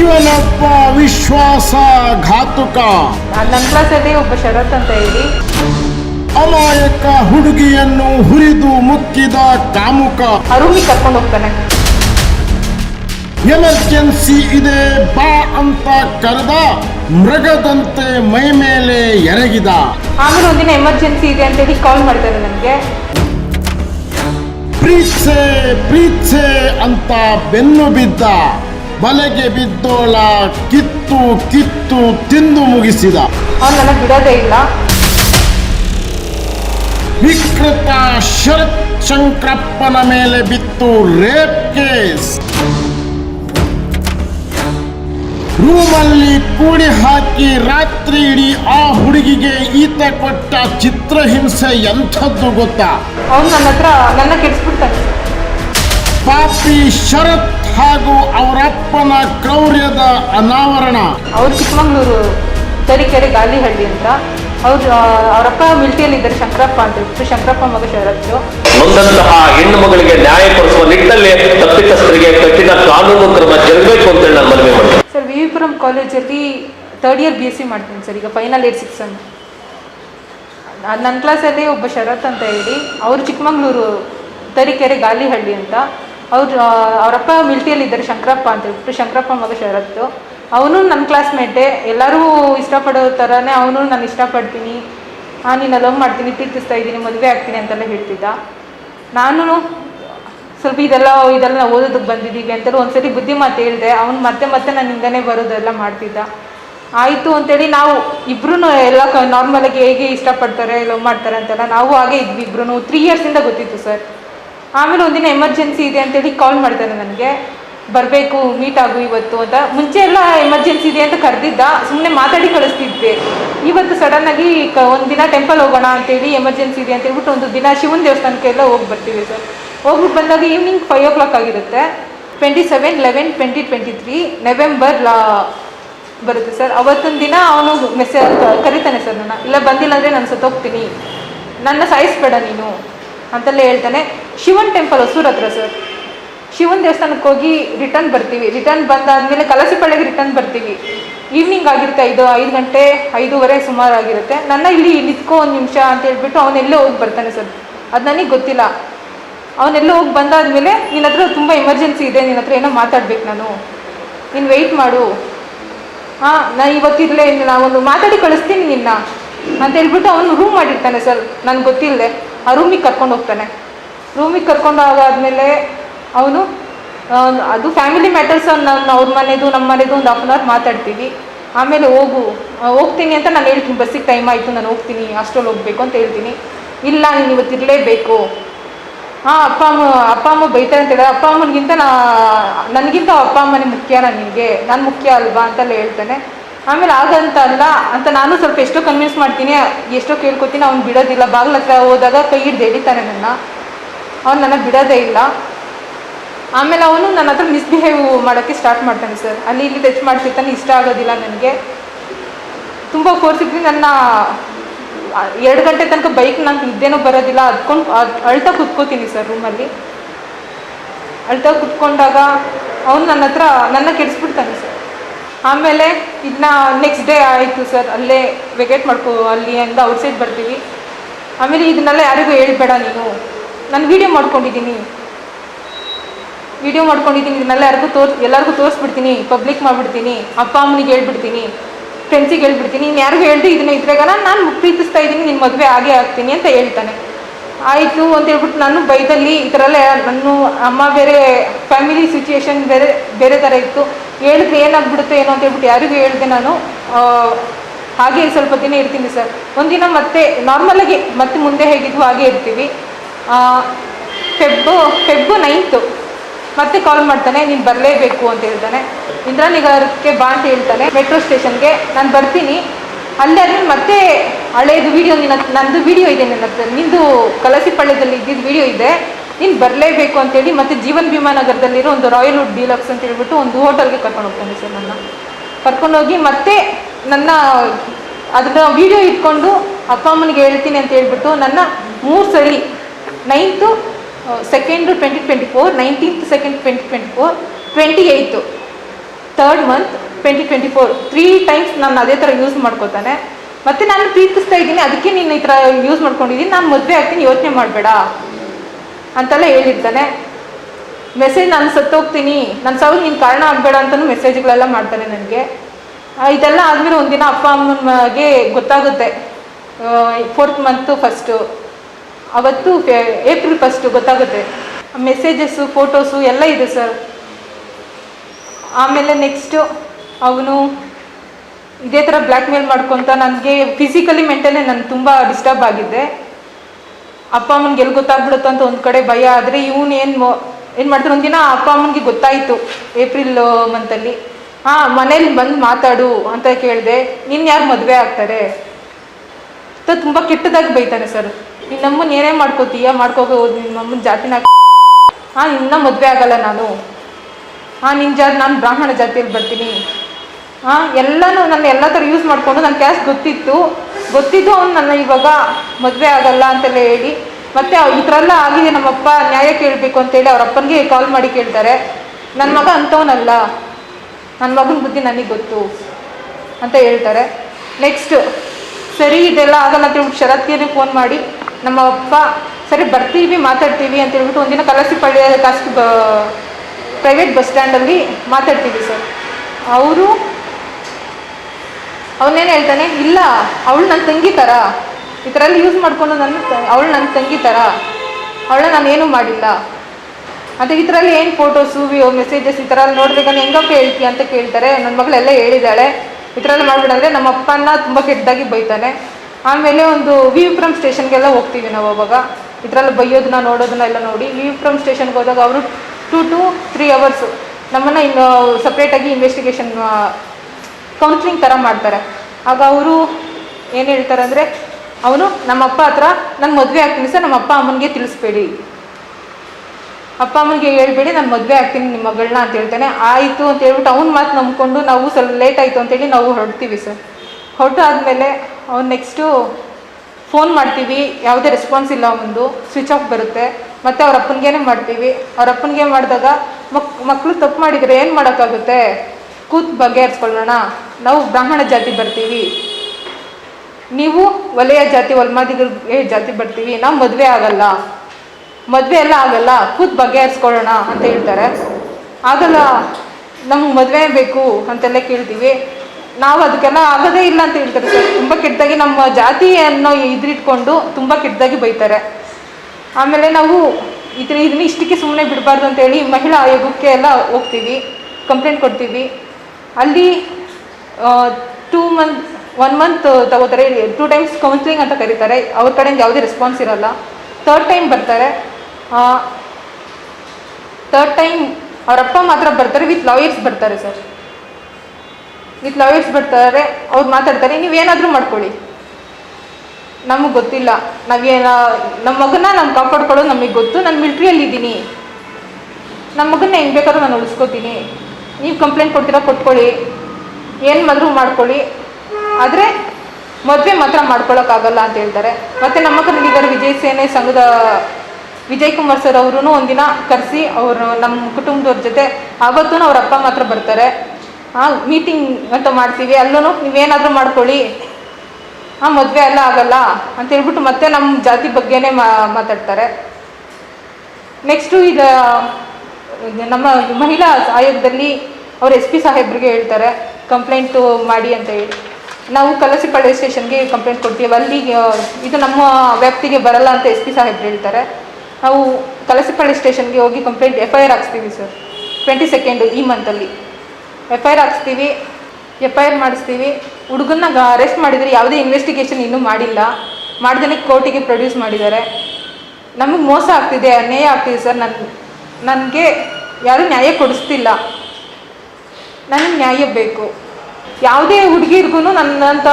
ಇವನೊಬ್ಬ ವಿಶ್ವಾಸ ಘಾತುಕ ನನ್ನ ಕ್ಲಾಸಲ್ಲಿ ಒಬ್ಬ ಶರತ್ ಅಂತ ಹೇಳಿ. ಅಮಾಯಕ ಹುಡುಗಿಯನ್ನು ಹುರಿದು ಮುಕ್ಕಿದ ಕಾಮುಕ. ಅರುಣಿ ಕರ್ಕೊಂಡು ಹೋಗ್ತಾನೆ. ಎಮರ್ಜೆನ್ಸಿ ಇದೆ ಬಾ ಅಂತ ಕರೆದ ಮೃಗದಂತೆ ಮೈ ಮೇಲೆ ಎರಗಿದ. ಆಮೇಲೆ ಒಂದಿನ ಎಮರ್ಜೆನ್ಸಿ ಇದೆ ಅಂತ ಹೇಳಿ ಕಾಲ್ ಮಾಡ್ತಾರೆ ನನಗೆ. ಪ್ರೀತ್ಸೆ ಪ್ರೀತ್ಸೆ ಅಂತ ಬೆನ್ನು ಬಿದ್ದ. ಬಲೆಗೆ ಬಿದ್ದೋಳ ಕಿತ್ತು ಕಿತ್ತು ತಿಂದು ಮುಗಿಸಿದ. ಅವ್ನು ನನ್ನ ಬಿಡೋದೇ ಇಲ್ಲ. ವಿಕೃತ ಶರತ್ ಶಂಕರಪ್ಪನ ಮೇಲೆ ಬಿತ್ತು ರೇಪ್ ಕೇಸ್ ರೂಮಲ್ಲಿ ಕೂಡಿ ಹಾಕಿ ರಾತ್ರಿ ಇಡೀ ಆ ಹುಡುಗಿಗೆ ಈತ ಕೊಟ್ಟ ಚಿತ್ರಹಿಂಸೆ ಎಂಥದ್ದು ಗೊತ್ತಾ? ಅವ್ನು ನನ್ನ ಹತ್ರ ನನ್ನ ಕೆಡಿಸ್ಬಿಡ್ತಾನೆ. ಪಾಪಿ ಶರತ್ ಹಾಗೂ ಅವರಪ್ಪನ ಕ್ರೌರ್ಯದ ಅನಾವರಣ. ಅವ್ರು ಚಿಕ್ಕಮಂಗ್ಳೂರು ತರೀಕೆರೆ ಗಾಲಿಹಳ್ಳಿ ಅಂತ ಅವ್ರು ಅವರಪ್ಪ ಮಿಲ್ಟಿಯಲ್ಲಿ ಇದ್ದಾರೆ ಶಂಕರಪ್ಪ ಅಂತ ಇತ್ತು ಶಂಕರಪ್ಪ ಮಗ ಶರತ್ತು ನೊಂದಂತಹ ಹೆಣ್ಣು ಮಗಳಿಗೆ ನ್ಯಾಯ ಕೊಡಿಸುವ ನಿಟ್ಟಿನಲ್ಲಿ ತಪ್ಪಿತಸ್ಥರಿಗೆ ಕಠಿಣ ಕಾನೂನು ಕ್ರಮ ಜರುಗಬೇಕು ಅಂತ ನಾನು ಮನವಿ ಮಾಡ್ತೀನಿ. ಸರ್ ವಿ ವಿ ಪುರಂ ಕಾಲೇಜಲ್ಲಿ third year B S C ಮಾಡ್ತೀನಿ ಸರ್ ಈಗ ಫೈನಲ್ ಇಯರ್ ಸಿಕ್ಸ್ ಅನ್ನು. ನನ್ನ ಕ್ಲಾಸಲ್ಲಿ ಒಬ್ಬ ಶರತ್ ಅಂತ ಹೇಳಿ ಅವರು ಚಿಕ್ಕಮಂಗ್ಳೂರು ತರೀಕೆರೆ ಗಾಲಿಹಳ್ಳಿ ಅಂತ. ಅವ್ರು ಅವರಪ್ಪ ಮಿಲ್ಟಿಯಲ್ಲಿ ಇದ್ದಾರೆ, ಶಂಕರಪ್ಪ ಅಂತ ಹೇಳ್ಬಿಟ್ಟು. ಶಂಕರಪ್ಪ ಮಗ ಶರತ್ತು. ಅವನು ನನ್ನ ಕ್ಲಾಸ್ಮೇಟೆ. ಎಲ್ಲರೂ ಇಷ್ಟಪಡೋ ಥರನೇ ಅವನು ನಾನು ಇಷ್ಟಪಡ್ತೀನಿ. ನೀನು ಲವ್ ಮಾಡ್ತೀನಿ ಪ್ರೀತಿಸ್ತಾ ಇದ್ದೀನಿ, ಮದುವೆ ಆಗ್ತೀನಿ ಅಂತೆಲ್ಲ ಹೇಳ್ತಿದ್ದ. ನಾನು ಸ್ವಲ್ಪ ಇದೆಲ್ಲ ಇದೆಲ್ಲ ನಾವು ಓದೋದಕ್ಕೆ ಬಂದಿದ್ದೀವಿ ಅಂತೆಲ್ಲ ಒಂದ್ಸರಿ ಬುದ್ಧಿ ಮಾತು ಹೇಳಿದೆ. ಅವ್ನು ಮತ್ತೆ ಮತ್ತೆ ನನ್ನಿಂದನೇ ಬರೋದೆಲ್ಲ ಮಾಡ್ತಿದ್ದ. ಆಯಿತು ಅಂತೇಳಿ ನಾವು ಇಬ್ರು ಎಲ್ಲ ನಾರ್ಮಲಾಗಿ ಹೇಗೆ ಇಷ್ಟಪಡ್ತಾರೆ, ಲವ್ ಮಾಡ್ತಾರೆ ಅಂತೆಲ್ಲ ನಾವು ಹಾಗೆ ಇದ್ವಿ ಇಬ್ರು ತ್ರೀ ಇಯರ್ಸಿಂದ ಗೊತ್ತಿತ್ತು ಸರ್. ಆಮೇಲೆ ಒಂದಿನ ಎಮರ್ಜೆನ್ಸಿ ಇದೆ ಅಂತೇಳಿ ಕಾಲ್ ಮಾಡಿದ್ದಾನೆ ನನಗೆ. ಬರಬೇಕು ಮೀಟ್ ಆಗು ಇವತ್ತು ಅಂತ. ಮುಂಚೆ ಎಲ್ಲ ಎಮರ್ಜೆನ್ಸಿ ಇದೆ ಅಂತ ಕರೆದಿದ್ದ. ಸುಮ್ಮನೆ ಮಾತಾಡಿ ಕಳಿಸ್ತಿದ್ವಿ ಇವತ್ತು ಸಡನ್ನಾಗಿ ಕ ಒಂದಿನ ಟೆಂಪಲ್ ಹೋಗೋಣ ಅಂತೇಳಿ ಎಮರ್ಜೆನ್ಸಿ ಇದೆ ಅಂತ ಹೇಳ್ಬಿಟ್ಟು ಒಂದು ದಿನ ಶಿವನ ದೇವಸ್ಥಾನಕ್ಕೆಲ್ಲ ಹೋಗಿ ಬರ್ತೀವಿ ಸರ್. ಹೋಗ್ಬಿಟ್ಟು ಬಂದಾಗ ಈವ್ನಿಂಗ್ ಫೈವ್ ಓ ಕ್ಲಾಕ್ ಆಗಿರುತ್ತೆ. Twenty seven eleven twenty twenty three November ಲಾ ಬರುತ್ತೆ ಸರ್. ಅವತ್ತೊಂದು ದಿನ ಅವನು ಮೆಸೇಜ್ ಕರಿತಾನೆ ಸರ್ ನನ್ನ. ಇಲ್ಲ ಬಂದಿಲ್ಲ ಅಂದರೆ ನಾನು ಸತ್ತೋಗ್ತೀನಿ. ನನ್ನ ಸಾಯಿಸ್ಬೇಡ ನೀನು. ಅಂತೆಲ್ಲ ಹೇಳ್ತಾನೆ. ಶಿವನ್ ಟೆಂಪಲ್ ಹೊಸೂರ್ ಹತ್ರ ಸರ್. ಶಿವನ್ ದೇವಸ್ಥಾನಕ್ಕೆ ಹೋಗಿ ರಿಟರ್ನ್ ಬರ್ತೀವಿ. ರಿಟರ್ನ್ ಬಂದಾದ್ಮೇಲೆ ಕಲಸಿಪಳ್ಳಿಗೆ ರಿಟರ್ನ್ ಬರ್ತೀವಿ. ಈವ್ನಿಂಗ್ ಆಗಿರುತ್ತೆ ಐದು ಐದು ಗಂಟೆ, ಐದೂವರೆ ಸುಮಾರು ಆಗಿರುತ್ತೆ. ನನ್ನ ಇಲ್ಲಿ ನಿಂತ್ಕೋ ಒಂದು ನಿಮಿಷ ಅಂತ ಹೇಳ್ಬಿಟ್ಟು ಅವನೆಲ್ಲೇ ಹೋಗಿ ಬರ್ತಾನೆ ಸರ್. ಅದು ನನಗೆ ಗೊತ್ತಿಲ್ಲ. ಅವನೆಲ್ಲೋ ಹೋಗಿ ಬಂದಾದ್ಮೇಲೆ ನಿನ್ನ ಹತ್ರ ತುಂಬ ಎಮರ್ಜೆನ್ಸಿ ಇದೆ ನಿನ್ನ ಹತ್ರ ಏನೋ ಮಾತಾಡ್ಬೇಕು ನಾನು. ನೀನು ವೆಯ್ಟ್ ಮಾಡು. ಹಾಂ ನಾನು ಇವತ್ತಿರಲೇ ನಾವೊಂದು ಮಾತಾಡಿ ಕಳಿಸ್ತೀನಿ ನಿನ್ನ. ಅಂತ ಹೇಳ್ಬಿಟ್ಟು ಅವನು ರೂಮ್ ಮಾಡಿರ್ತಾನೆ ಸರ್. ನನಗೆ ಗೊತ್ತಿಲ್ಲದೆ ಆ ರೂಮಿಗೆ ಕರ್ಕೊಂಡು ಹೋಗ್ತಾನೆ. ರೂಮಿಗೆ ಕರ್ಕೊಂಡು ಹೋಗಾದ್ಮೇಲೆ ಅವನು ಅದು ಫ್ಯಾಮಿಲಿ ಮ್ಯಾಟರ್ಸ್ ನಾನು ಅವ್ರ ಮನೆದು ನಮ್ಮ ಮನೆದು ಒಂದು ಹಾಫ್ ಆನ್ ಅವರ್ ಮಾತಾಡ್ತೀವಿ. ಆಮೇಲೆ ಹೋಗು ಹೋಗ್ತೀನಿ ಅಂತ ನಾನು ಹೇಳ್ತೀನಿ, ಬಸ್ಸಿಗೆ ಟೈಮ್ ಆಯಿತು, ನಾನು ಹೋಗ್ತೀನಿ ಅಷ್ಟರಲ್ಲಿ ಹೋಗ್ಬೇಕು ಅಂತ ಹೇಳ್ತೀನಿ. ಇಲ್ಲ, ನೀನು ಇವತ್ತು ಇರಲೇಬೇಕು. ಹಾಂ, ಅಪ್ಪ ಅಮ್ಮ ಅಪ್ಪ ಅಮ್ಮ ಬೈತಾರೆ ಅಂತ ಹೇಳಿದ್ರೆ ಅಪ್ಪ ಅಮ್ಮನಿಗಿಂತ ನಾ, ನನಗಿಂತ ಅಪ್ಪ ಅಮ್ಮನೇ ಮುಖ್ಯನಾ ನಿನಗೆ? ನಾನು ಮುಖ್ಯ ಅಲ್ವಾ ಅಂತೆಲ್ಲ ಹೇಳ್ತಾನೆ. ಆಮೇಲೆ ಆಗಂತ ಅಲ್ಲ ಅಂತ ನಾನು ಸ್ವಲ್ಪ ಎಷ್ಟೋ ಕನ್ವಿನ್ಸ್ ಮಾಡ್ತೀನಿ, ಎಷ್ಟೋ ಕೇಳ್ಕೊತೀನಿ, ಅವ್ನು ಬಿಡೋದಿಲ್ಲ. ಬಾಗಿಲು ಹತ್ರ ಹೋದಾಗ ಕೈ ಹಿಡ್ದು ಎಳಿತಾನೆ ನನ್ನ. ಅವ್ನು ನನ್ನ ಬಿಡೋದೇ ಇಲ್ಲ. ಆಮೇಲೆ ಅವನು ನನ್ನ ಹತ್ರ ಮಿಸ್ಬಿಹೇವ್ ಮಾಡೋಕ್ಕೆ ಸ್ಟಾರ್ಟ್ ಮಾಡ್ತಾನೆ ಸರ್. ಅಲ್ಲಿ ಇಲ್ಲಿ ಟಚ್ ಮಾಡ್ತಿರ್ತಾನೆ, ಇಷ್ಟ ಆಗೋದಿಲ್ಲ ನನಗೆ. ತುಂಬ ಫೋರ್ಸಿದ್ವಿ ನನ್ನ ಎರಡು ಗಂಟೆ ತನಕ ಬೈಕ್ ನಂಗೆ ನಿದ್ದೆನೂ ಬರೋದಿಲ್ಲ. ಅದ್ಕೊಂಡು ಅಳ್ತಾ ಕುತ್ಕೋತೀನಿ ಸರ್ ರೂಮಲ್ಲಿ ಅಳ್ತಾ ಕುತ್ಕೊಂಡಾಗ ಅವನು ನನ್ನ ಹತ್ರ ನನ್ನ ಕೆಡಿಸ್ಬಿಡ್ತಾನೆ ಸರ್. ಆಮೇಲೆ ಇದನ್ನ ನೆಕ್ಸ್ಟ್ ಡೇ ಆಯಿತು ಸರ್ ಅಲ್ಲೇ ವೆಕೇಟ್ ಮಾಡ್ಕೋ ಅಲ್ಲಿ ಅಂದ ಔಟ್ಸೈಡ್ ಬರ್ತೀವಿ. ಆಮೇಲೆ ಇದನ್ನೆಲ್ಲ ಯಾರಿಗೂ ಹೇಳ್ಬೇಡ ನೀನು. ನಾನು ವೀಡಿಯೋ ಮಾಡ್ಕೊಂಡಿದ್ದೀನಿ ವಿಡಿಯೋ ಮಾಡ್ಕೊಂಡಿದ್ದೀನಿ ಇದನ್ನೆಲ್ಲ ಯಾರಿಗೂ ತೋರ್ ಎಲ್ಲರಿಗೂ ತೋರಿಸ್ಬಿಡ್ತೀನಿ. ಪಬ್ಲಿಕ್ ಮಾಡಿಬಿಡ್ತೀನಿ. ಅಪ್ಪ ಅಮ್ಮನಿಗೆ ಹೇಳ್ಬಿಡ್ತೀನಿ. ಫ್ರೆಂಡ್ಸಿಗೆ ಹೇಳ್ಬಿಡ್ತೀನಿ. ನೀನು ಯಾರಿಗೂ ಹೇಳ್ದೆ ಇದನ್ನ ಇದ್ರಾಗ ನಾನು ಪ್ರೀತಿಸ್ತಾ ಇದ್ದೀನಿ ನಿನ್ನ ಮದುವೆ ಆಗೇ ಆಗ್ತೀನಿ ಅಂತ ಹೇಳ್ತಾನೆ. ಆಯಿತು ಅಂತ ಹೇಳ್ಬಿಟ್ಟು ನಾನು ಬೈದಲ್ಲಿ ಈ ಥರ ಎಲ್ಲ ನನ್ನ ಅಮ್ಮ ಬೇರೆ ಫ್ಯಾಮಿಲಿ ಸಿಚುಯೇಷನ್ ಬೇರೆ ಬೇರೆ ಥರ ಇತ್ತು. ಹೇಳಿದ್ರೆ ಏನಾಗ್ಬಿಡುತ್ತೆ ಏನೋ ಅಂತ ಹೇಳ್ಬಿಟ್ಟು ಯಾರಿಗೂ ಹೇಳಿದೆ ನಾನು. ಹಾಗೆ ಸ್ವಲ್ಪ ದಿನ ಇರ್ತೀನಿ ಸರ್. ಒಂದಿನ ಮತ್ತೆ ನಾರ್ಮಲಾಗಿ ಮತ್ತೆ ಮುಂದೆ ಹೇಗಿದ್ವು ಹಾಗೆ ಇರ್ತೀವಿ. ಫೆಬ್ಬು ಫೆಬ್ಬು ನೈನ್ತು ಮತ್ತೆ ಕಾಲ್ ಮಾಡ್ತಾನೆ, ನೀನು ಬರಲೇಬೇಕು ಅಂತ ಹೇಳ್ತಾನೆ. ಇಂದ್ರಾನಿಗಾರಕ್ಕೆ ಬಾ ಅಂತ ಹೇಳ್ತಾನೆ ಮೆಟ್ರೋ ಸ್ಟೇಷನ್ಗೆ ನಾನು ಬರ್ತೀನಿ. ಅಲ್ಲೇ ಅಲ್ಲಿ ಮತ್ತೆ ಹಳೇದು ವಿಡಿಯೋ ನಿನ್ನ, ನಂದು ವಿಡಿಯೋ ಇದೆ ನನ್ನ ಹತ್ರ. ನಿಂದು ಕಲಸಿಪಳ್ಳದಲ್ಲಿ ಇದ್ದಿದ್ದು ವಿಡಿಯೋ ಇದೆ. ನೀನು ಬರಲೇಬೇಕು ಅಂತೇಳಿ ಮತ್ತು ಜೀವನ್ ಭೀಮಾ ನಗರದಲ್ಲಿರೋ ಒಂದು ರಾಯಲ್ ವುಡ್ ಡೀಲಕ್ಸ್ ಅಂತ ಹೇಳ್ಬಿಟ್ಟು ಒಂದು ಹೋಟೆಲ್ಗೆ ಕರ್ಕೊಂಡು ಹೋಗ್ತಾನೆ ಸರ್ ನನ್ನ. ಕರ್ಕೊಂಡೋಗಿ ಮತ್ತೆ ನನ್ನ ಅದನ್ನ ವಿಡಿಯೋ ಇಟ್ಕೊಂಡು ಅಪ್ಪ ಅಮ್ಮನಿಗೆ ಹೇಳ್ತೀನಿ ಅಂತ ಹೇಳ್ಬಿಟ್ಟು ನನ್ನ ಮೂರು ಸರಿ ninth second twenty twenty four nineteenth second twenty twenty four twenty eighth third month twenty twenty four three times ನಾನು ಅದೇ ಥರ ಯೂಸ್ ಮಾಡ್ಕೋತಾನೆ. ಮತ್ತೆ ನಾನು ಪ್ರೀತಿಸ್ತಾ ಇದ್ದೀನಿ, ಅದಕ್ಕೆ ನೀನು ಈ ಥರ ಯೂಸ್ ಮಾಡ್ಕೊಂಡಿದ್ದೀನಿ. ನಾನು ಮದುವೆ ಆಗ್ತೀನಿ, ಯೋಚನೆ ಮಾಡಬೇಡ. ಅಂತೆಲ್ಲ ಹೇಳಿರ್ತಾನೆ ಮೆಸೇಜ್ ನಾನು ಸತ್ತೋಗ್ತೀನಿ. ನನ್ನ ಸಾವಿಗೆ ನೀನು ಕಾರಣ ಆಗಬೇಡ ಅಂತಲೂ ಮೆಸೇಜ್ಗಳೆಲ್ಲ ಮಾಡ್ತಾನೆ ನನಗೆ. ಇದೆಲ್ಲ ಆದಮೇಲೆ ಒಂದಿನ ಅಪ್ಪ ಅಮ್ಮನಿಗೆ ಗೊತ್ತಾಗುತ್ತೆ. ಫೋರ್ತ್ ಮಂತು ಫಸ್ಟು ಅವತ್ತು ಏಪ್ರಿಲ್ ಫಸ್ಟು ಗೊತ್ತಾಗುತ್ತೆ. ಮೆಸೇಜಸ್ಸು ಫೋಟೋಸು ಎಲ್ಲ ಇದೆ ಸರ್ ಆಮೇಲೆ ನೆಕ್ಸ್ಟು ಅವನು ಇದೇ ಥರ ಬ್ಲ್ಯಾಕ್ ಮೇಲ್ ಮಾಡ್ಕೊತ ನನಗೆ ಫಿಸಿಕಲಿ ಮೆಂಟಲಿ ನಾನು ತುಂಬ ಡಿಸ್ಟರ್ಬ್ ಆಗಿದ್ದೆ ಅಪ್ಪ ಅಮ್ಮನ್ಗೆ ಎಲ್ಲಿ ಗೊತ್ತಾಗ್ಬಿಡುತ್ತೆ ಅಂತ ಒಂದು ಕಡೆ ಭಯ ಆದರೆ ಇವನು ಏನು ಏನು ಮಾಡ್ತಾರೆ ಒಂದಿನ ಅಪ್ಪ ಅಮ್ಮನಿಗೆ ಗೊತ್ತಾಯಿತು ಏಪ್ರಿಲ್ ಮಂತಲ್ಲಿ. ಹಾಂ, ಮನೇಲಿ ಬಂದು ಮಾತಾಡು ಅಂತ ಕೇಳಿದೆ ನಿನ್ನ ಯಾರು ಮದುವೆ ಆಗ್ತಾರೆ? ತ ತುಂಬ ಕೆಟ್ಟದಾಗಿ ಬೈತಾನೆ ಸರ್. ನಿನ್ನ ನಮ್ಮನ್ನ ಏನೇ ಮಾಡ್ಕೋತೀಯ? ಮಾಡ್ಕೋಬೋದು ನಿಮ್ಮ ಅಮ್ಮನ ಜಾತಿನ ಹಾಂ, ಇನ್ನ ಮದುವೆ ಆಗಲ್ಲ ನಾನು. ಹಾಂ ನಿನ್ನ ಜಾತಿ, ನಾನು ಬ್ರಾಹ್ಮಣ ಜಾತಿಯಲ್ಲಿ ಬರ್ತೀನಿ. ಹಾಂ, ಎಲ್ಲನೂ ನನ್ನ ಎಲ್ಲ ಥರ ಯೂಸ್ ಮಾಡಿಕೊಂಡು ನನ್ನ ಕ್ಯಾಸ್ಟ್ ಗೊತ್ತಿತ್ತು. ಗೊತ್ತಿದ್ದು ಅವ್ನು ನನ್ನ ಇವಾಗ ಮದುವೆ ಆಗಲ್ಲ ಅಂತೆಲ್ಲ ಹೇಳಿ. ಮತ್ತೆ ಈ ಥರ ಎಲ್ಲ ಆಗಿದೆ ನಮ್ಮಪ್ಪ, ನ್ಯಾಯ ಕೇಳಬೇಕು ಅಂತೇಳಿ ಅವ್ರ ಅಪ್ಪನಿಗೆ ಕಾಲ್ ಮಾಡಿ ಕೇಳ್ತಾರೆ. ನನ್ನ ಮಗ ಅಂಥವನಲ್ಲ ನನ್ನ ಮಗನ ಬುದ್ಧಿ ನನಗೆ ಗೊತ್ತು ಅಂತ ಹೇಳ್ತಾರೆ. ನೆಕ್ಸ್ಟ್ ಸರಿ, ಇದೆಲ್ಲ ಆಗಲ್ಲ ಅಂತ ಹೇಳ್ಬಿಟ್ಟು ಶರತ್ಗೆ ಫೋನ್ ಮಾಡಿ ನಮ್ಮ ಅಪ್ಪ ಸರಿ, ಬರ್ತೀವಿ, ಮಾತಾಡ್ತೀವಿ ಅಂತ ಹೇಳ್ಬಿಟ್ಟು ಒಂದಿನ ಕಲಸಿಪಳ್ಳಿ ಕಾಸ್ಟ್ ಬ ಪ್ರೈವೇಟ್ ಬಸ್ ಸ್ಟ್ಯಾಂಡಲ್ಲಿ ಮಾತಾಡ್ತೀವಿ ಸರ್. ಅವರು ಅವನೇನು ಹೇಳ್ತಾನೆ, ಇಲ್ಲ, ಅವಳು ನನ್ನ ತಂಗಿ ಥರ ಈ ಥರ ಯೂಸ್ ಮಾಡಿಕೊಂಡು ನನ್ನ ಅವಳು ನನ್ನ ತಂಗಿ ಥರ ಅವಳನ್ನ ನಾನು ಏನೂ ಮಾಡಿಲ್ಲ. ಮತ್ತು ಎಲ್ಲ ಏನು ಫೋಟೋಸು ಮೆಸೇಜಸ್ ಈ ಥರ ಎಲ್ಲ ನಾನು ಹೆಂಗಪ್ಪ ಹೇಳ್ತೀಯ ಅಂತ ಕೇಳ್ತಾರೆ. ನನ್ನ ಮಗಳೆಲ್ಲ ಹೇಳಿದ್ದಾಳೆ ಈ ಥರ ಎಲ್ಲ ಮಾಡ್ಬೇಡ ಅಂದರೆ ನಮ್ಮ ಅಪ್ಪನ ತುಂಬ ಕೆಟ್ಟದಾಗಿ ಬೈತಾನೆ. ಆಮೇಲೆ ಒಂದು ವಿ ಸ್ಟೇಷನ್ಗೆಲ್ಲ ಹೋಗ್ತೀವಿ ನಾವು ಅವಾಗ. ಇದರಲ್ಲಿ ಬೈಯೋದನ್ನ, ನೋಡೋದನ್ನ ಎಲ್ಲ ನೋಡಿ. ವಿ ವಿಕ್ರಮ್ ಸ್ಟೇಷನ್ಗೆ ಹೋದಾಗ ಅವರು ಟೂ ಟು ತ್ರೀ ಅವರ್ಸು ನಮ್ಮನ್ನು ಇನ್ನು ಸಪ್ರೇಟಾಗಿ ಇನ್ವೆಸ್ಟಿಗೇಷನ್ ಕೌನ್ಸಿಲಿಂಗ್ ಥರ ಮಾಡ್ತಾರೆ. ಆಗ ಅವರು ಏನು ಹೇಳ್ತಾರೆ ಅಂದರೆ, ಅವನು ನಮ್ಮ ಅಪ್ಪ ಹತ್ರ, ನಾನು ಮದುವೆ ಆಗ್ತೀನಿ ಸರ್ ನಮ್ಮ ಅಪ್ಪ ಅಮ್ಮನಿಗೆ ತಿಳಿಸ್ಬೇಡಿ. ಅಪ್ಪ ಅಮ್ಮನಿಗೆ ಹೇಳ್ಬೇಡಿ, ನಾನು ಮದುವೆ ಆಗ್ತೀನಿ ನಿಮ್ಮ ಮಗಳನ್ನ ಅಂತ ಹೇಳ್ತಾನೆ. ಆಯಿತು ಅಂತ ಹೇಳ್ಬಿಟ್ಟು ಅವ್ನ ಮಾತು ನಂಬ್ಕೊಂಡು ನಾವು ಸ್ವಲ್ಪ ಲೇಟ್ ಆಯಿತು ಅಂತೇಳಿ ನಾವು ಹೊರಡ್ತೀವಿ ಸರ್. ಹೊರಟು ಆದಮೇಲೆ ಅವ್ನು ನೆಕ್ಸ್ಟು ಫೋನ್ ಮಾಡ್ತೀವಿ, ಯಾವುದೇ ರೆಸ್ಪಾನ್ಸ್ ಇಲ್ಲ ಅವನದು ಸ್ವಿಚ್ ಆಫ್ ಬರುತ್ತೆ. ಮತ್ತು ಅವ್ರ ಅಪ್ಪನಿಗೇನೆ ಮಾಡ್ತೀವಿ. ಅವ್ರ ಅಪ್ಪನಿಗೆ ಮಾಡಿದಾಗ ಮಕ್ ಮಕ್ಕಳು ತಪ್ಪು ಮಾಡಿದರೆ ಏನು ಮಾಡೋಕ್ಕಾಗುತ್ತೆ? ಕೂತ್ ಬಗೆಹರಿಸ್ಕೊಳ್ಳೋಣ. ನಾವು ಬ್ರಾಹ್ಮಣ ಜಾತಿ ಬರ್ತೀವಿ. ನೀವು ವಲಯ ಜಾತಿ ಒಲ್ಮಾದಿಗರಿಗೆ ಜಾತಿ ಬರ್ತೀವಿ. ನಾವು ಮದುವೆ ಆಗಲ್ಲ. ಮದುವೆ ಎಲ್ಲ ಆಗಲ್ಲ. ಕೂತ್ ಬಗೆಹರಿಸ್ಕೊಳ್ಳೋಣ ಅಂತ ಹೇಳ್ತಾರೆ. ಆಗಲ್ಲ. ನಮ್ಗೆ ಮದುವೆ ಬೇಕು ಅಂತೆಲ್ಲ ಕೇಳ್ತೀವಿ. ನಾವು ಅದಕ್ಕೆಲ್ಲ ಆಗೋದೇ ಇಲ್ಲ ಅಂತ ಹೇಳ್ತಾರೆ ಸರ್. ತುಂಬ ಕೆಟ್ಟದಾಗಿ ನಮ್ಮ ಜಾತಿ ಅನ್ನೋ ಇದ್ರಿಟ್ಕೊಂಡು ತುಂಬ ಕೆಟ್ಟದಾಗಿ ಬೈತಾರೆ. ಆಮೇಲೆ ನಾವು ಇದ್ರ ಇದನ್ನ ಇಷ್ಟಕ್ಕೆ ಸುಮ್ಮನೆ ಬಿಡಬಾರ್ದು ಅಂತೇಳಿ ಮಹಿಳಾ ಆಯೋಗಕ್ಕೆ ಎಲ್ಲ ಹೋಗ್ತೀವಿ. ಕಂಪ್ಲೇಂಟ್ ಕೊಡ್ತೀವಿ. ಅಲ್ಲಿ ಟೂ ಮಂತ್ ಒನ್ ಮಂತ್ ತಗೋತಾರೆ. ಟೂ ಟೈಮ್ಸ್ ಕೌನ್ಸಿಲಿಂಗ್ ಅಂತ ಕರೀತಾರೆ. ಅವ್ರ ಕಡೆಯಿಂದ ಯಾವುದೇ ರೆಸ್ಪಾನ್ಸ್ ಇರಲ್ಲ. ತರ್ಡ್ ಟೈಮ್ ಬರ್ತಾರೆ. ತರ್ಡ್ ಟೈಮ್ ಅವರಪ್ಪ ಮಾತ್ರ ಬರ್ತಾರೆ. ವಿತ್ ಲಾಯರ್ಸ್ ಬರ್ತಾರೆ ಸರ್ ವಿತ್ ಲಾಯರ್ಸ್ ಬರ್ತಾರೆ. ಅವ್ರು ಮಾತಾಡ್ತಾರೆ. ನೀವೇನಾದರೂ ಮಾಡ್ಕೊಳ್ಳಿ. ನಮಗೆ ಗೊತ್ತಿಲ್ಲ. ನಾವೇನ ನಮ್ಮ ಮಗನ ನಾನು ಕಾಪಾಡ್ಕೊಳ್ಳೋದು ನಮಗೆ ಗೊತ್ತು. ನಾನು ಮಿಲ್ಟ್ರಿಯಲ್ಲಿ ಇದ್ದೀನಿ ನಮ್ಮ ಮಗನ್ನ ಹೆಂಗೆ ಬೇಕಾದ್ರೂ ನಾನು ಉಳಿಸ್ಕೋತೀನಿ. ನೀವು ಕಂಪ್ಲೇಂಟ್ ಕೊಡ್ತೀರಾ, ಕೊಟ್ಕೊಳ್ಳಿ. ಏನು ಮಾದ್ರೂ ಮಾಡ್ಕೊಳ್ಳಿ. ಆದರೆ ಮದುವೆ ಮಾತ್ರ ಮಾಡ್ಕೊಳ್ಳೋಕ್ಕಾಗಲ್ಲ ಅಂತ ಹೇಳ್ತಾರೆ. ಮತ್ತು ನಮ್ಮ ಕನ್ನಡಿಗರ ವಿಜಯ್ ಸೇನೆ ಸಂಘದ ವಿಜಯ್ ಕುಮಾರ್ ಸರ್ ಅವರು ಒಂದಿನ ಕರೆಸಿ ಅವರು ನಮ್ಮ ಕುಟುಂಬದವ್ರ ಜೊತೆ ಆವತ್ತು ಅವ್ರ ಅಪ್ಪ ಮಾತ್ರ ಬರ್ತಾರೆ. ಹಾಂ ಮೀಟಿಂಗ್ ಅಂತ ಮಾಡ್ತೀವಿ. ಅಲ್ಲೂ ನೀವೇನಾದರೂ ಮಾಡ್ಕೊಳ್ಳಿ. ಹಾಂ ಮದುವೆ ಎಲ್ಲ ಆಗಲ್ಲ ಅಂತ ಹೇಳ್ಬಿಟ್ಟು ಮತ್ತೆ ನಮ್ಮ ಜಾತಿ ಬಗ್ಗೆನೇ ಮಾತಾಡ್ತಾರೆ. ನೆಕ್ಸ್ಟು ಇದು ನಮ್ಮ ಮಹಿಳಾ ಆಯೋಗದಲ್ಲಿ ಅವ್ರು ಎಸ್ ಪಿ ಸಾಹೇಬ್ರಿಗೆ ಹೇಳ್ತಾರೆ. ಕಂಪ್ಲೇಂಟು ಮಾಡಿ ಅಂತ ಹೇಳಿ. ನಾವು ಕಲಸಿಪಾಳ್ಯ ಸ್ಟೇಷನ್ಗೆ ಕಂಪ್ಲೇಂಟ್ ಕೊಡ್ತೀವಿ. ಅಲ್ಲಿ ಇದು ನಮ್ಮ ವ್ಯಾಪ್ತಿಗೆ ಬರಲ್ಲ ಅಂತ ಎಸ್ ಪಿ ಸಾಹೇಬ್ರು ಹೇಳ್ತಾರೆ. ನಾವು ಕಲಸಿಪಾಳ್ಯ ಸ್ಟೇಷನ್ಗೆ ಹೋಗಿ ಕಂಪ್ಲೇಂಟ್ ಎಫ್ ಐ ಆರ್ ಹಾಕ್ಸ್ತೀವಿ ಸರ್. ಟ್ವೆಂಟಿ ಸೆಕೆಂಡು ಈ ಮಂತಲ್ಲಿ ಎಫ್ ಐ ಆರ್ ಹಾಕ್ಸ್ತೀವಿ ಎಫ್ ಐ ಆರ್ ಮಾಡಿಸ್ತೀವಿ. ಹುಡುಗನ್ನ ಅರೆಸ್ಟ್ ಮಾಡಿದರೆ ಯಾವುದೇ ಇನ್ವೆಸ್ಟಿಗೇಷನ್ ಇನ್ನೂ ಮಾಡಿಲ್ಲ. ಮಾಡಿದನೆ ಕೋರ್ಟಿಗೆ ಪ್ರೊಡ್ಯೂಸ್ ಮಾಡಿದ್ದಾರೆ. ನಮಗೆ ಮೋಸ ಆಗ್ತಿದೆ, ಅನ್ಯಾಯ ಆಗ್ತಿದೆ ಸರ್. ನನ್ನ ನನಗೆ ಯಾರೂ ನ್ಯಾಯ ಕೊಡಿಸ್ತಿಲ್ಲ. ನನಗೆ ನ್ಯಾಯ ಬೇಕು. ಯಾವುದೇ ಹುಡುಗಿರ್ಗೂ ನನ್ನಂಥ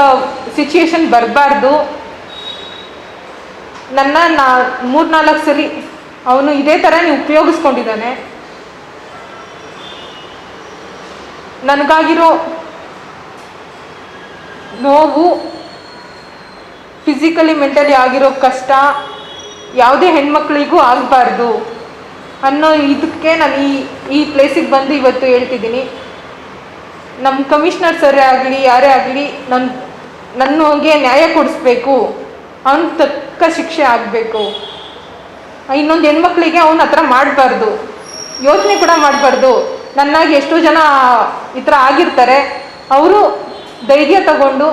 ಸಿಚುಯೇಷನ್ ಬರಬಾರ್ದು. ನನ್ನ ನಾ, ಮೂರ್ನಾಲ್ಕು ಸರಿ ಅವನು ಇದೇ ಥರ ನೀವು ಉಪಯೋಗಿಸ್ಕೊಂಡಿದ್ದಾನೆ. ನನಗಾಗಿರೋ ನೋವು ಫಿಸಿಕಲಿ ಮೆಂಟಲಿ ಆಗಿರೋ ಕಷ್ಟ ಯಾವುದೇ ಹೆಣ್ಮಕ್ಳಿಗೂ ಆಗಬಾರ್ದು ಅನ್ನೋ ಇದಕ್ಕೆ ನಾನು ಈ ಈ ಪ್ಲೇಸಿಗೆ ಬಂದು ಇವತ್ತು ಹೇಳ್ತಿದ್ದೀನಿ. ನಮ್ಮ ಕಮಿಷನರ್ ಸರ್ ಆಗಲಿ, ಯಾರೇ ಆಗಲಿ ನನ್ನ ನನಗೆ ನ್ಯಾಯ ಕೊಡಿಸ್ಬೇಕು. ಅವನ ತಕ್ಕ ಶಿಕ್ಷೆ ಆಗಬೇಕು. ಇನ್ನೊಂದು ಹೆಣ್ಮಕ್ಳಿಗೆ ಅವನ ಹತ್ರ ಮಾಡಬಾರ್ದು. ಯೋಚನೆ ಕೂಡ ಮಾಡಬಾರ್ದು. ನನ್ನಾಗಿ ಎಷ್ಟೋ ಜನ ಈ ಥರ ಆಗಿರ್ತಾರೆ. ಅವರು ಧೈರ್ಯ ತಗೊಂಡು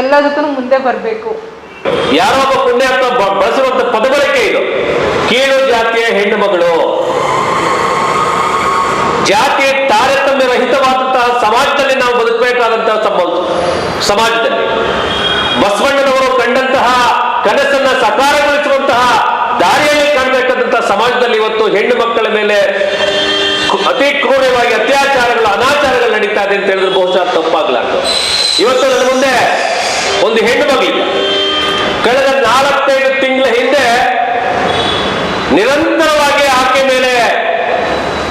ಎಲ್ಲದಕ್ಕೂ ಮುಂದೆ ಬರಬೇಕು. ಯಾರೋ ಒಬ್ಬ ಅಂತ ಬಳಸುವಂತ ಪದಬಳಕೆ ಇದು. ಕೀಳು ಜಾತಿಯ ಹೆಣ್ಣು ಮಗಳು. ಜಾತಿ ತಾರತಮ್ಯ ರಹಿತವಾದಂತಹ ಸಮಾಜದಲ್ಲಿ ನಾವು ಬದುಕಬೇಕಾದಂತಹ ಸಂಭವ ಸಮಾಜದಲ್ಲಿ. ಬಸವಣ್ಣನವರು ಕಂಡಂತಹ ಕನಸನ್ನ ಸಕಾರಗೊಳಿಸುವಂತಹ ದಾರಿಯಲ್ಲಿ ಕಾಣಬೇಕಾದಂತಹ ಸಮಾಜದಲ್ಲಿ ಇವತ್ತು ಹೆಣ್ಣು ಮಕ್ಕಳ ಮೇಲೆ ಅತಿ ಕ್ರೂರವಾಗಿ ಅತ್ಯಾಚಾರಗಳು, ಅನಾಚಾರಗಳು ನಡೀತಾ ಇದೆ ಅಂತ ಹೇಳಿದ್ರೆ ಬಹುಶಃ ತಪ್ಪಾಗ್ಲಾರ್ದು. ಇವತ್ತು ನನ್ನ ಮುಂದೆ ಒಂದು ಹೆಣ್ಣು ಮಗಳಿದೆ. ಕಳೆದ ನಾಲ್ಕೈದು ತಿಂಗಳ ಹಿಂದೆ ನಿರಂತರವಾಗಿ ಆಕೆ ಮೇಲೆ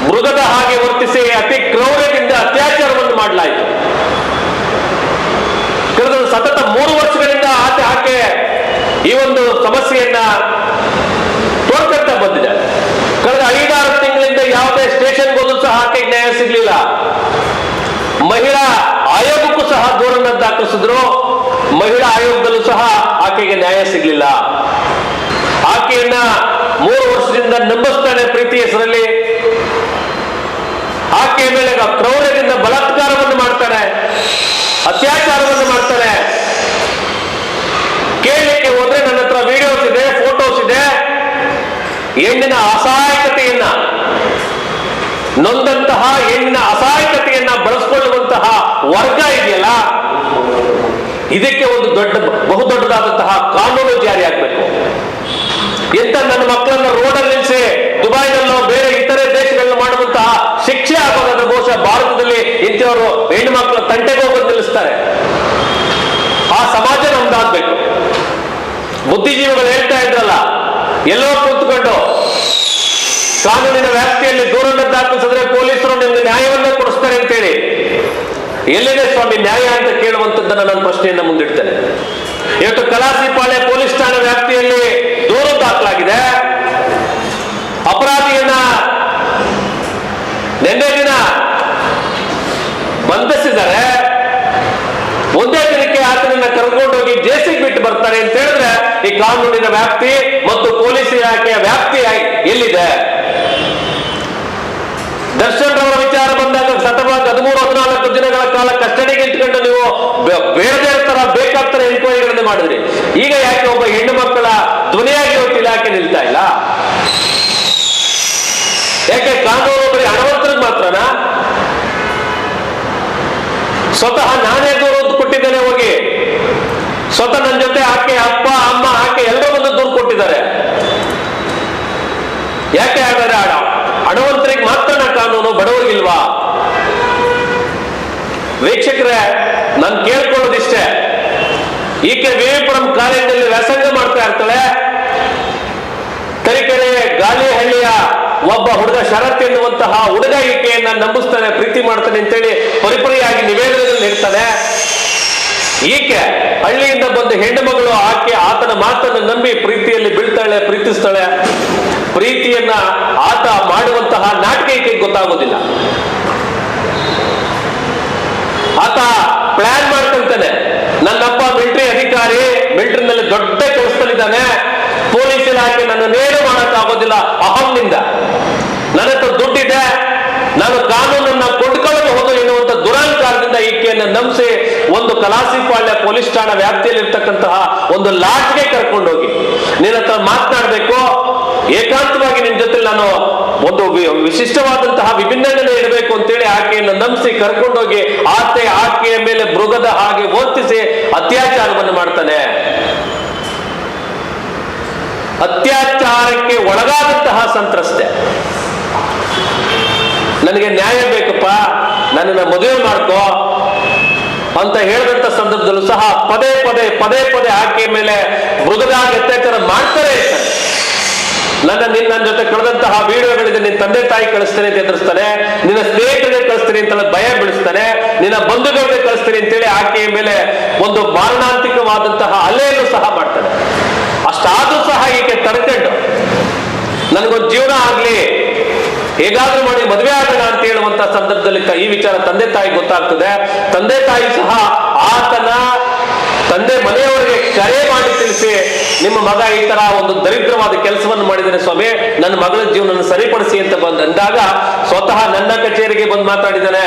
ಮೃಗದ ಹಾಗೆ ವರ್ತಿಸಿ ಅತಿ ಮಾಡಲಾಯಿತು. ಕಳೆದ ಸತತ ಮೂರು ವರ್ಷಗಳಿಂದ ಆಕೆ ಆಕೆ ಈ ಒಂದು ಸಮಸ್ಯೆಯನ್ನ ತೋರ್ಕಂತ ಬಂದಿದೆ. ಕಳೆದ ಐದಾರು ತಿಂಗಳಿಂದ ಯಾವುದೇ ಸ್ಟೇಷನ್ ಹೋದ್ರು ಸಹ ಆಕೆ ನ್ಯಾಯ ಸಿಗಲಿಲ್ಲ. ಮಹಿಳಾ ಆಯೋಗಕ್ಕೂ ಸಹ ದೂರನ್ನ ದಾಖಲಿಸಿದ್ರು. ಮಹಿಳಾ ಆಯೋಗದಲ್ಲೂ ಸಹ ಆಕೆಗೆ ನ್ಯಾಯ ಸಿಗಲಿಲ್ಲ. ಆಕೆಯನ್ನ ಮೂರು ವರ್ಷದಿಂದ ನಂಬಿಸ್ತಾನೆ ಪ್ರೀತಿ ಹೆಸರಲ್ಲಿ ಆಕೆಯ ಮೇಲೆ ಕ್ರೌರ್ಯದಿಂದ ಬಲಾತ್ಕಾರವನ್ನು ಮಾಡ್ತಾನೆ, ಅತ್ಯಾಚಾರವನ್ನು ಮಾಡ್ತಾನೆ. ಕೇಳಲಿಕ್ಕೆ ಹೋದ್ರೆ ನನ್ನ ಹತ್ರ ವಿಡಿಯೋಸ್ ಇದೆ ಫೋಟೋಸ್ ಇದೆ. ಹೆಣ್ಣಿನ ಅಸಹಾಯಕತೆಯನ್ನ, ನೊಂದಂತಹ ಹೆಣ್ಣಿನ ಅಸಹಾಯಕತೆಯನ್ನ ಬಳಸ್ಕೊಳ್ಳುವಂತಹ ವರ್ಗ ಇದೆಯಲ್ಲ, ಇದಕ್ಕೆ ಒಂದು ದೊಡ್ಡ, ಬಹುದೊಡ್ಡದಾದಂತಹ ಕಾನೂನು ಜಾರಿ ಆಗ್ಬೇಕು ಎಂತ ನನ್ನ ಮಕ್ಕಳನ್ನ ರೋಡಲ್ಲಿ ನಿಲ್ಲಿಸಿ ದುಬೈನಲ್ಲೋ ಬೇರೆ ಆ ಸಮಾಜ ನಮ್ದಾಗ್ಬೇಕು. ಬುದ್ಧಿಜೀವಿಗಳು ಹೇಳ್ತಾ ಇದ್ರಲ್ಲ ಎಲ್ಲೋ ಕೂತ್ಕೊಂಡು, ಕಾನೂನಿನ ವ್ಯಾಪ್ತಿಯಲ್ಲಿ ದೂರನ್ನ ದಾಖಲಿಸಿದ್ರೆ ಪೊಲೀಸರು ನಿಮ್ಗೆ ನ್ಯಾಯವನ್ನ ಕೊಡಿಸ್ತಾರೆ ಅಂತೇಳಿ. ಎಲ್ಲಿದೆ ಸ್ವಾಮಿ ನ್ಯಾಯ ಅಂತ ಕೇಳುವಂತದ್ದನ್ನ ನಾನು ಪ್ರಶ್ನೆಯನ್ನ ಮುಂದಿಡ್ತೇನೆ. ಇವತ್ತು ಕಲಾಸಿಪಾಳೆ ಪೊಲೀಸ್ ಠಾಣೆ ವ್ಯಾಪ್ತಿಯಲ್ಲಿ ದೂರು ದಾಖಲಾಗಿದೆ. ಅಪರಾಧಿಯನ್ನ ನಿನ್ನೆ ದಿನ ಬಂಧಿಸಿದ್ದಾರೆ. ಒಂದೇ ದಿನಕ್ಕೆ ಆತನನ್ನ ಕರ್ಕೊಂಡೋಗಿ ಜೇಸಿಗೆ ಬಿಟ್ಟು ಬರ್ತಾರೆ ಅಂತ ಹೇಳಿದ್ರೆ ಈ ಕಾನೂನಿನ ವ್ಯಾಪ್ತಿ ಮತ್ತು ಪೊಲೀಸ್ ಇಲಾಖೆಯ ವ್ಯಾಪ್ತಿ ಎಲ್ಲಿದೆ? ದರ್ಶನ್ ರವರ ವಿಚಾರ ಬಂದಾಗ ಸತತವಾಗಿ ಹದಿಮೂರು, ಹದಿನಾಲ್ಕು ದಿನಗಳ ಕಾಲ ಕಸ್ಟಡಿಗೆ ಇಟ್ಕೊಂಡು ನೀವು ಬೇರೆ ಬೇರೆ ತರ ಬೇಕಾಗ್ತಾರೆ ಎನ್ಕ್ವೈರಿಗಳನ್ನು ಮಾಡಿದ್ರಿ. ಈಗ ಯಾಕೆ ಒಬ್ಬ ಹೆಣ್ಣು ಮಕ್ಕಳ ಧ್ವನಿಯಾಗಿ ಇವತ್ತು ಇಲಾಖೆ ನಿಲ್ತಾ ಇಲ್ಲ? ಯಾಕೆ ಕಾನೂನು ಬರೀ ಹಣವಂತರಿಗೆ ಮಾತ್ರನಾ? ಸ್ವತಃ ನಾನೇ ದೂರು ಕೊಟ್ಟಿದ್ದೇನೆ ಹೋಗಿ. ಸ್ವತಃ ನನ್ನ ಜೊತೆ ಆಕೆ ಅಪ್ಪ, ಅಮ್ಮ, ಆಕೆ ಎಲ್ಲರೂ ಬಂದು ದೂರು ಕೊಟ್ಟಿದ್ದಾರೆ. ಯಾಕೆ ಹಾಗಾದ್ರೆ ಅಡವಂತರಿಗೆ ಹಣವಂತರಿಗೆ ಮಾತ್ರನ ಕಾನೂನು ಬಡವರಿಗಿಲ್ವಾ ವೀಕ್ಷಕರೇ, ನಾನು ಕೇಳ್ಕೊಳ್ಳೋದಿಷ್ಟೇ. ಈಕೆ ವಿವಿಪುರಂ ಕಾಲೇಜಿನಲ್ಲಿ ವ್ಯಾಸಂಗ ಮಾಡ್ತಾ ಇರ್ತಾಳೆ. ತರೀಕೆರೆ ಗಾಳಿಹಳ್ಳಿಯ ಒಬ್ಬ ಹುಡುಗ ಶರತ್ ಎನ್ನುವಂತಹ ಹುಡುಗ ಈಕೆಯನ್ನ ನಂಬಿಸ್ತಾನೆ, ಪ್ರೀತಿ ಮಾಡ್ತಾನೆ ಅಂತೇಳಿ ಪರಿಪರಿಯಾಗಿ ನಿವೇದನೆ ನೀಡ್ತಾನೆ ಈಕೆ ಹಳ್ಳಿಯಿಂದ ಬಂದ ಹೆಣ್ಣು ಮಗಳು ಆಕೆ, ಆತನ ಮಾತನ್ನು ನಂಬಿ ಪ್ರೀತಿಯಲ್ಲಿ ಬೀಳ್ತಾಳೆ, ಪ್ರೀತಿಸ್ತಾಳೆ. ಪ್ರೀತಿಯನ್ನ ಆತ ಮಾಡುವಂತಹ ನಾಟಕ ಈಕೆ ಗೊತ್ತಾಗೋದಿಲ್ಲ. ಆತ ಪ್ಲಾನ್ ಮಾಡ್ಕೊಂತಾನೆ. ನನ್ನಪ್ಪ ಮಿಲಿಟರಿ ಅಧಿಕಾರಿ ಮಿಲಿಟರಿನಲ್ಲಿ ದೊಡ್ಡ ಕೆಲಸದಲ್ಲಿದ್ದಾನೆ. ಪೊಲೀಸ್ ಇಲಾಖೆ ನೇರ ಮಾಡಕ್ಕಾಗೋದಿಲ್ಲ, ಅಹಂನಿಂದ. ನನ್ನ ಹತ್ರ ದುಡ್ಡಿದೆ. ನಾನು ಕಾನೂನನ್ನ ದುರಹಂಕಾರದಿಂದ ಈಕೆಯನ್ನು ನಂಬಿಸಿ ಒಂದು ಕಲಾಸಿಪಾಳ್ಯ ಪೊಲೀಸ್ ಠಾಣಾ ವ್ಯಾಪ್ತಿಯಲ್ಲಿರ್ತಕ್ಕಂತಹ ಒಂದು ಲಾಡ್ಜ್ಗೆ ಕರ್ಕೊಂಡೋಗಿ, ನಿನ್ನ ಹತ್ರ ಮಾತನಾಡಬೇಕು, ಏಕಾಂತವಾಗಿ ನಿನ್ ಜೊತೆ ನಾನು ಒಂದು ವಿಶಿಷ್ಟವಾದಂತಹ ವಿಭಿನ್ನತೆ ಇರಬೇಕು ಅಂತೇಳಿ ಆಕೆಯನ್ನು ನಂಬಿಸಿ ಕರ್ಕೊಂಡೋಗಿ ಆತೆ ಆಕೆಯ ಮೇಲೆ ಮೃಗದ ಹಾಗೆ ಓದಿಸಿ ಅತ್ಯಾಚಾರವನ್ನು ಮಾಡ್ತಾನೆ. ಅತ್ಯಾಚಾರಕ್ಕೆ ಒಳಗಾದಂತಹ ಸಂತ್ರಸ್ತೆ. ನನಗೆ ನ್ಯಾಯ ಬೇಕಪ್ಪ, ನನ್ನನ್ನ ಮದುವೆ ಮಾಡ್ಕೋ ಅಂತ ಹೇಳಿದಂತ ಸಂದರ್ಭದಲ್ಲೂ ಸಹ ಪದೇ ಪದೇ ಪದೇ ಪದೇ ಆಕೆಯ ಮೇಲೆ ಮೃಗದಾಗಿ ಅತ್ಯಾಚಾರ ಮಾಡ್ತಾರೆ. ನನ್ನ ನಿನ್ನ ನನ್ನ ಜೊತೆ ಕಳೆದಂತಹ ವಿಡಿಯೋಗಳಿದೆ ನಿನ್ನ ತಂದೆ ತಾಯಿ ಕಳಿಸ್ತೇನೆ ಅಂತ ಎದುರಿಸ್ತಾನೆ, ನಿನ್ನ ಸ್ನೇಹಿತರಿಗೆ ಕಳಿಸ್ತೀನಿ ಅಂತ ಭಯ ಬೀಳಿಸ್ತಾನೆ, ನಿನ್ನ ಬಂಧುಗಳಿಗೆ ಕಳಿಸ್ತೀನಿ ಅಂತೇಳಿ ಆಕೆಯ ಮೇಲೆ ಒಂದು ಮಾರಣಾಂತಿಕವಾದಂತಹ ಅಲೆಯನ್ನು ಸಹ ಮಾಡ್ತಾನೆ ಅಷ್ಟಾದ್ರೂ ಸಹ ಈಕೆ ತಡ್ಕೊಂಡು, ನನಗೊಂದು ಜೀವನ ಆಗ್ಲಿ, ಹೇಗಾದ್ರೂ ಮಾಡಿ ಮದುವೆ ಆಗೋಣ ಸಂದರ್ಭದಲ್ಲಿ ಈ ವಿಚಾರ ತಂದೆ ತಾಯಿ ಗೊತ್ತಾಗ್ತದೆ. ತಂದೆ ತಾಯಿ ಸಹ ಆತನ ತಂದೆ ಮನೆಯವರಿಗೆ ಕರೆ ಮಾಡಿ ತಿಳಿಸಿ, ನಿಮ್ಮ ಮಗ ಈ ತರ ಒಂದು ದರಿದ್ರವಾದ ಕೆಲಸವನ್ನು ಮಾಡಿದರೆ ಸ್ವಾಮಿ, ನನ್ನ ಮಗಳ ಜೀವನ ಸರಿಪಡಿಸಿ ಅಂತ ಬಂದ್ ಅಂದಾಗ ಸ್ವತಃ ನನ್ನ ಕಚೇರಿಗೆ ಬಂದು ಮಾತಾಡಿದ್ದಾನೆ.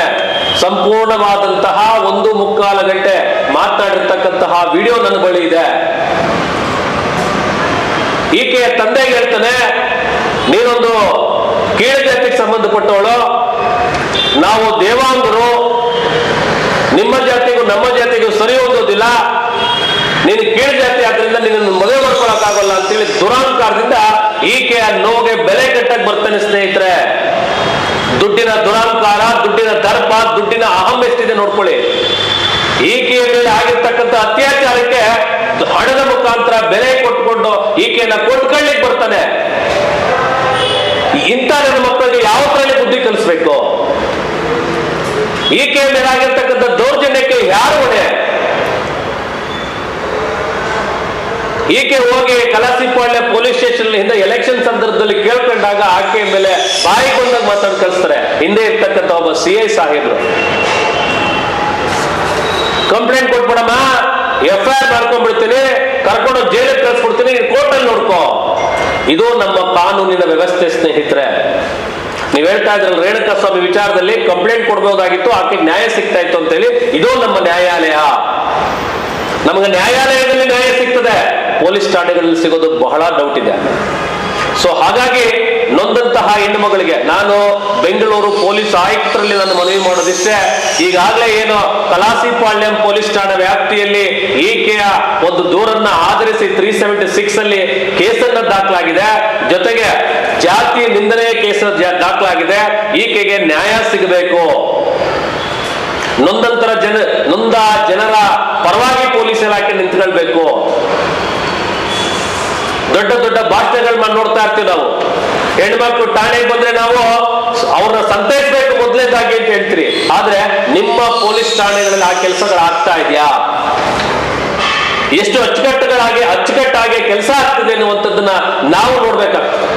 ಸಂಪೂರ್ಣವಾದಂತಹ ಒಂದು ಮುಕ್ಕಾಲು ಗಂಟೆ ಮಾತನಾಡಿರ್ತಕ್ಕಂತಹ ವಿಡಿಯೋ ನನ್ನ ಬಳಿ ಇದೆ. ಈಕೆಯ ತಂದೆಗೆ ಹೇಳ್ತಾನೆ, ನೀನೊಂದು ಕೀಳು ಜಾತಿಗೆ ಸಂಬಂಧಪಟ್ಟವಳು ನಾವು ದೇವಾಂಗರು, ನಿಮ್ಮ ಜಾತಿಗೂ ನಮ್ಮ ಜಾತಿಗೂ ಸರಿ ಹೋಗೋದಿಲ್ಲ ನೀನು ಕೇಳಿ ಜಾತಿ ಆದ್ರಿಂದ ನಿನ್ನನ್ನು ಮದುವೆ ಮಾಡ್ಕೊಳಕ್ಕಾಗಲ್ಲ ಅಂತೇಳಿ ದುರಾಂಕಾರದಿಂದ ಈಕೆಯ ನೋಗೆ ಬೆಲೆ ಕಟ್ಟಕ್ಕೆ ಬರ್ತಾನೆ ಸ್ನೇಹಿತರೆ. ದುಡ್ಡಿನ ದುರಾಂಕಾರ, ದುಡ್ಡಿನ ದರ್ಪ, ದುಡ್ಡಿನ ಅಹಂ ಎಷ್ಟಿದೆ ನೋಡ್ಕೊಳ್ಳಿ. ಈಕೆಯ ಮೇಲೆ ಆಗಿರ್ತಕ್ಕಂಥ ಅತ್ಯಾಚಾರಕ್ಕೆ ಹಣದ ಮುಖಾಂತರ ಬೆಲೆ ಕೊಟ್ಕೊಂಡು ಈಕೆಯನ್ನ ಕೊಟ್ಕೊಳ್ಳಿಕ್ ಬರ್ತಾನೆ. ಇಂಥ ನನ್ನ ಮಕ್ಕಳಿಗೆ ಯಾವ ತರಲಿ ಬುದ್ಧಿ ಕಲಿಸ್ಬೇಕು? ಈಕೆಯ ಮೇಲಾಗಿರ್ತಕ್ಕಂಥ ದೌರ್ಜನ್ಯಕ್ಕೆ ಯಾರು ಹೊಣೆ? ಈಕೆ ಹೋಗಿ ಕಲಾಸಿಪಾಳ್ಯ ಪೊಲೀಸ್ ಸ್ಟೇಷನ್ ಹಿಂದೆ ಎಲೆಕ್ಷನ್ ಸಂದರ್ಭದಲ್ಲಿ ಕೇಳ್ಕೊಂಡಾಗ ಆಕೆಯ ಮೇಲೆ ಬಾಯಿ ಮಾತಾಡ್ ಕಳಿಸ್ತಾರೆ. ಹಿಂದೆ ಇರ್ತಕ್ಕಂಥ ಒಬ್ಬ ಸಿ ಐ ಸಾಹೇಬ್ರು. ಕಂಪ್ಲೇಂಟ್ ಕೊಟ್ಬಿಡಮ್ಮ ಎಫ್ ಐ ಆರ್ ಮಾಡ್ಕೊಂಡ್ಬಿಡ್ತೀನಿ, ಕರ್ಕೊಂಡು ಜೈಲಿಗೆ ಕೋರ್ಟ್ ಅಲ್ಲಿ ನೋಡ್ಕೋ. ಇದು ನಮ್ಮ ಕಾನೂನಿನ ವ್ಯವಸ್ಥೆ ಸ್ನೇಹಿತರೆ. ನೀವ್ ಹೇಳ್ತಾ ಇದ್ರಲ್ಲ, ರೇಣುಕಾ ಸ್ವಾಮಿ ವಿಚಾರದಲ್ಲಿ ಕಂಪ್ಲೇಂಟ್ ಕೊಡ್ಬೋದಾಗಿತ್ತು, ಆಕೆ ನ್ಯಾಯ ಸಿಗ್ತಾ ಇತ್ತು ಅಂತ ಹೇಳಿ ಇದು ನಮ್ಮ ನ್ಯಾಯಾಲಯ. ನಮಗೆ ನ್ಯಾಯಾಲಯದಲ್ಲಿ ನ್ಯಾಯ ಸಿಗ್ತದೆ. ಪೊಲೀಸ್ ಠಾಣೆಗಳಲ್ಲಿ ಸಿಗೋದು ಬಹಳ ಡೌಟ್ ಇದೆ. ಸೊ ಹಾಗಾಗಿ ನೊಂದಂತಹ ಹೆಣ್ಣು ಮಗಳಿಗೆ. ನಾನು ಬೆಂಗಳೂರು ಪೊಲೀಸ್ ಆಯುಕ್ತರಲ್ಲಿ ನಾನು ಮನವಿ ಮಾಡೋದಿಷ್ಟೇ. ಈಗಾಗಲೇ ಏನು ಕಲಾಸಿಪಾಳ್ಯಂ ಪೊಲೀಸ್ ಠಾಣೆ ವ್ಯಾಪ್ತಿಯಲ್ಲಿ ಈಕೆಯ ಒಂದು ದೂರನ್ನ ಆಧರಿಸಿ ತ್ರೀ ಸೆವೆಂಟಿ ಸಿಕ್ಸ್ ಅಲ್ಲಿ ಕೇಸನ್ನ ದಾಖಲಾಗಿದೆ. ಜೊತೆಗೆ ಜಾತಿ ನಿಂದನೆ ಕೇಸ ದಾಖಲಾಗಿದೆ. ಈಕೆಗೆ ನ್ಯಾಯ ಸಿಗಬೇಕು. ನೊಂದಂತರ ಜನ, ನೊಂದ ಜನರ ಪರವಾಗಿ ಪೊಲೀಸ್ ಇಲಾಖೆ ನಿಂತ್ಕೊಳ್ಬೇಕು. ದೊಡ್ಡ ದೊಡ್ಡ ಭಾಷಣಗಳನ್ನ ನೋಡ್ತಾ ಇರ್ತೀವಿ ನಾವು. ಹೆಣ್ಮಕ್ಳು ಠಾಣೆಗೆ ಬಂದ್ರೆ ನಾವು ಅವ್ರನ್ನ ಸಂತೈಸ್ಬೇಕು ಮೊದಲೇದಾಗಿ ಅಂತ ಹೇಳ್ತೀರಿ. ಆದ್ರೆ ನಿಮ್ಮ ಪೊಲೀಸ್ ಠಾಣೆಗಳಲ್ಲಿ ಆ ಕೆಲಸಗಳು ಆಗ್ತಾ ಇದೆಯಾ? ಎಷ್ಟು ಅಚ್ಚುಕಟ್ಟುಗಳಾಗಿ, ಅಚ್ಚುಕಟ್ಟಾಗಿ ಕೆಲಸ ಆಗ್ತದೆ ಅನ್ನುವಂಥದ್ದನ್ನ ನಾವು ನೋಡ್ಬೇಕಾಗ್ತದೆ.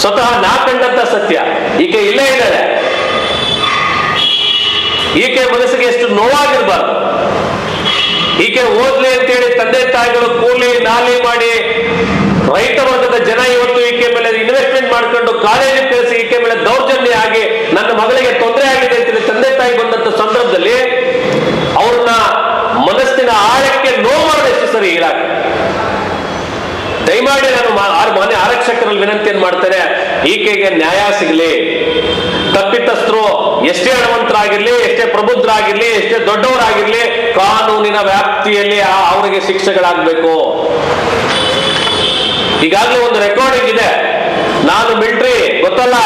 ಸ್ವತಃ ನಾ ಕಂಡಂತ ಸತ್ಯ. ಈಕೆ ಇಲ್ಲೇ ಇದ್ದಾಳೆ. ಈಕೆ ಮನಸ್ಸಿಗೆ ಎಷ್ಟು ನೋವಾಗಿರ್ಬಾರ್ದು. ಈಕೆ ಓದ್ಲಿ ಅಂತೇಳಿ ತಂದೆ ತಾಯಿಗಳು ಕೂಲಿ, ನಾಲಿ ಮಾಡಿ ರೈತ ವರ್ಗದ ಜನ ಇವತ್ತು ಇನ್ವೆಸ್ಟ್ಮೆಂಟ್ ಮಾಡ್ಕೊಂಡು ಕಾಲೇಜಿಗೆ ಕಳಿಸಿ ಈಕೆ ಮೇಲೆ ದೌರ್ಜನ್ಯ ಆಗಿ ನನ್ನ ಮಗಳಿಗೆ ತೊಂದರೆ ಆಗಿದೆ ಅಂತೇಳಿ ತಂದೆ ತಾಯಿ ಬಂದಂತ ಸಂದರ್ಭದಲ್ಲಿ ಅವ್ರನ್ನ ಮನಸ್ಸಿನ ಆಳಕ್ಕೆ ನೋವು ಮಾಡಿದಷ್ಟು ಸರಿ ಇಲಾಖೆ. ದಯಮಾಡಿ ನಾನು ಮಾ- ಆರ್- ಮಾನ್ಯ ಆರಕ್ಷಕರಲ್ಲಿ ವಿನಂತಿಯನ್ನು ಮಾಡ್ತಾರೆ ಈಕೆಗೆ ನ್ಯಾಯ ಸಿಗಲಿ. ತಪ್ಪಿತಸ್ಥರು ಎಷ್ಟೇ ಹಣವಂತರಾಗಿರ್ಲಿ, ಎಷ್ಟೇ ಪ್ರಬುದ್ಧರಾಗಿರ್ಲಿ, ಎಷ್ಟೇ ದೊಡ್ಡವರಾಗಿರ್ಲಿ, ಕಾನೂನಿನ ವ್ಯಾಪ್ತಿಯಲ್ಲಿ ಅವರಿಗೆ ಶಿಕ್ಷೆಗಳಾಗಬೇಕು. ಈಗಾಗಲೇ ಒಂದು ರೆಕಾರ್ಡಿಂಗ್ ಇದೆ. ನಾನು ಮಿಲ್ಟ್ರಿ, ಗೊತ್ತಲ್ಲ?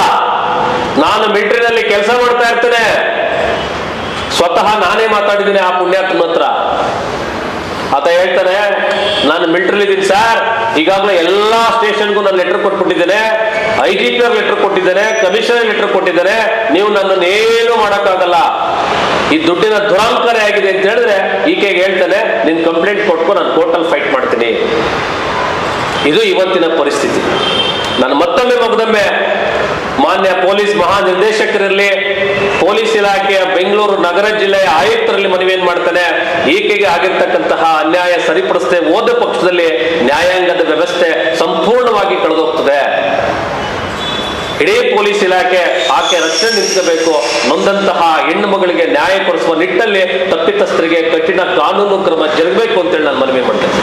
ನಾನು ಮಿಲ್ಟ್ರಿನಲ್ಲಿ ಕೆಲಸ ಮಾಡ್ತಾ ಇರ್ತೇನೆ. ಸ್ವತಃ ನಾನೇ ಮಾತಾಡಿದ್ದೀನಿ ಆ ಪುಣ್ಯಾತ್ಮ ಹತ್ರ. ಆತ ಹೇಳ್ತಾನೆ, ನಾನು ಮಿಲ್ಟ್ರಿಲಿ ಇದ್ದೀನಿ ಸರ್. ಈಗಾಗಲೇ ಎಲ್ಲಾ ಸ್ಟೇಷನ್ಗೂ ನಾನು ಲೆಟರ್ ಕೊಟ್ಬಿಟ್ಟಿದ್ದೇನೆ. ಐ ಜಿ ಪಿ ಲೆಟರ್ ಕೊಟ್ಟಿದ್ದೇನೆ ಕಮಿಷನರ್ ಲೆಟರ್ ಕೊಟ್ಟಿದ್ದೇನೆ ನೀವು ನನ್ನನ್ನು ಏನು ಮಾಡೋಕ್ಕಾಗಲ್ಲ. ಈ ದುಡ್ಡಿನ ದುರಾಂಕಾರಿ ಆಗಿದೆ ಅಂತ ಹೇಳಿದ್ರೆ ಈಕೆಗೆ ಹೇಳ್ತಾನೆ, ನಿನ್ ಕಂಪ್ಲೇಂಟ್ ಕೊಟ್ಕೊ, ನಾನು ಕೋರ್ಟಲ್ಲಿ ಫೈಟ್ ಮಾಡ್ತೀನಿ. ಇದು ಇವತ್ತಿನ ಪರಿಸ್ಥಿತಿ. ನಾನು ಮತ್ತೊಮ್ಮೆ ಮಗದೊಮ್ಮೆ ಮಾನ್ಯ ಪೊಲೀಸ್ ಮಹಾನಿರ್ದೇಶಕರಲ್ಲಿ ಪೊಲೀಸ್ ಇಲಾಖೆಯ ಬೆಂಗಳೂರು ನಗರ ಜಿಲ್ಲೆಯ ಆಯುಕ್ತರಲ್ಲಿ ಮನವಿ ಏನ್ ಮಾಡ್ತಾನೆ, ಈಕೆಗೆ ಆಗಿರ್ತಕ್ಕಂತಹ ಅನ್ಯಾಯ ಸರಿಪಡಿಸದೆ ಹೋದ ಪಕ್ಷದಲ್ಲಿ ನ್ಯಾಯಾಂಗದ ವ್ಯವಸ್ಥೆ ಸಂಪೂರ್ಣವಾಗಿ ಕಳೆದೋಗ್ತದೆ. ಇಡೀ ಪೊಲೀಸ್ ಇಲಾಖೆ ಆಕೆ ರಕ್ಷಣೆ ನಿಲ್ಲಿಸಬೇಕು ನೊಂದಂತಹ ಹೆಣ್ಣು ಮಗಳಿಗೆ ನ್ಯಾಯ ಕೊಡಿಸುವ ನಿಟ್ಟಲ್ಲಿ ತಪ್ಪಿತಸ್ಥರಿಗೆ ಕಠಿಣ ಕಾನೂನು ಕ್ರಮ ಜರುಗಬೇಕು ಅಂತೇಳಿ ನಾನು ಮನವಿ ಮಾಡ್ತೇನೆ.